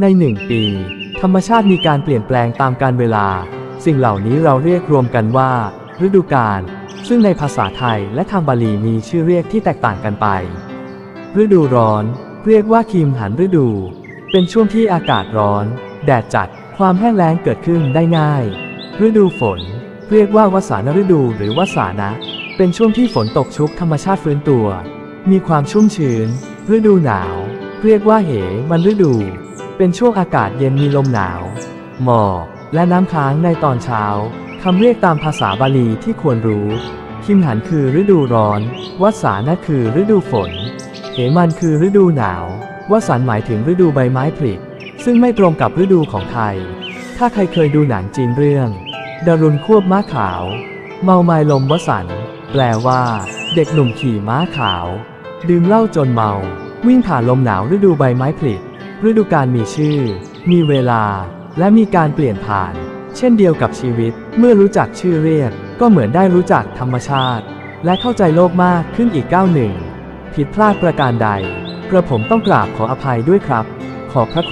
ในหนึ่งปี ธรรมชาติมีการเปลี่ยนแปลงตามกาลเวลา สิ่งเหล่านี้เราเรียกรวมกันว่า ฤดูกาลซึ่งในภาษาไทยและทางบาลีมีชื่อเรียกที่แตกต่างกันไป ฤดูร้อน เรียกว่าคิมหันฤดู เป็นช่วงที่อากาศร้อน แดดจัดความแห้งแล้งเกิดขึ้นได้ง่าย ฤดูฝน เรียกว่าวสานฤดูหรือวสานะ เป็นช่วงที่ฝนตกชุกธรรมชาติฟื้นตัว มีความชุ่มชื้น ฤดูหนาว เรียกว่าเหมันฤดู เป็นช่วงอากาศเย็นมีลมหนาว หมอกและน้ำค้างในตอนเช้าคำเรียกตามภาษาบาลีที่ควรรู้ คิมหันคือฤดูร้อนวสานะคือฤดูฝน เหมันคือฤดูหนาววสันหมายถึงฤดูใบไม้ผลิซึ่งไม่ตรงกับฤดูของไทย ถ้าใครเคยดูหนังจีนเรื่องดารุณควบม้าขาว เมาไมายลมวสันแปลว่า เด็กหนุ่มขี่ม้าขาว ดื่มเหล้าจนเมา วิ่งผ่านลมหนาวฤดูใบไม้ผลิ ฤดูกาลมีชื่อ มีเวลา และมีการเปลี่ยนผ่าน เช่นเดียวกับชีวิต เมื่อรู้จักชื่อเรียก ก็เหมือนได้รู้จักธรรมชาติ และเข้าใจโลกมากขึ้นอีกก้าวหนึ่ง ผิดพลาดประการใด กระผมต้องกราบขออภัยด้วยครับ ขอบพระคุณ